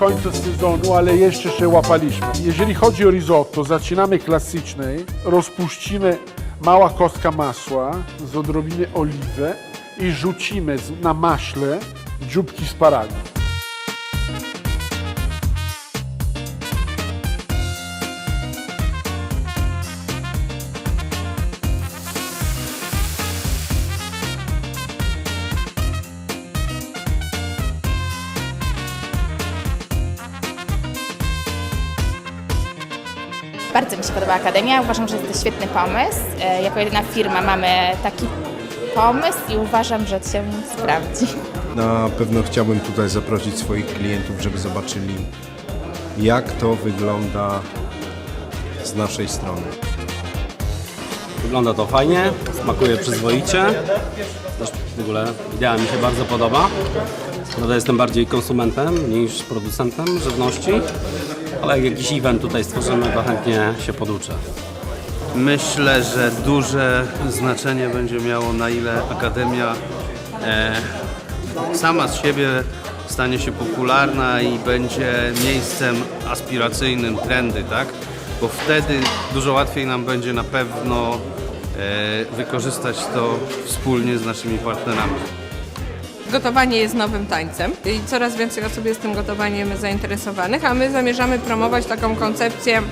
końca sezonu, ale jeszcze się łapaliśmy. Jeżeli chodzi o risotto, zaczynamy klasycznej, rozpuścimy mała kostka masła z odrobiny oliwy i rzucimy na maśle dzióbki sparagu. Bardzo mi się podoba Akademia. Uważam, że jest to świetny pomysł. E, Jako jedyna firma mamy taki pomysł i uważam, że się sprawdzi. Na pewno chciałbym tutaj zaprosić swoich klientów, żeby zobaczyli, jak to wygląda z naszej strony. Wygląda to fajnie, smakuje przyzwoicie. Też w ogóle idea mi się bardzo podoba. Prawda jestem bardziej konsumentem niż producentem żywności, ale jak jakiś event tutaj stworzymy, to chętnie się poduczę. Myślę, że duże znaczenie będzie miało na ile Akademia e, sama z siebie stanie się popularna i będzie miejscem aspiracyjnym trendy, tak? Bo wtedy dużo łatwiej nam będzie na pewno e, wykorzystać to wspólnie z naszymi partnerami. Gotowanie jest nowym tańcem i coraz więcej osób jest tym gotowaniem zainteresowanych, a my zamierzamy promować taką koncepcję,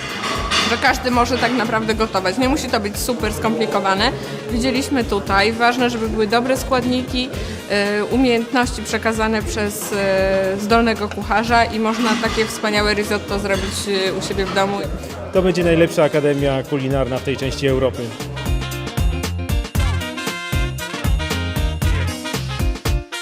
że każdy może tak naprawdę gotować. Nie musi to być super skomplikowane. Widzieliśmy tutaj, ważne, żeby były dobre składniki, y, umiejętności przekazane przez y, zdolnego kucharza i można takie wspaniałe risotto zrobić y, u siebie w domu. To będzie najlepsza akademia kulinarna w tej części Europy.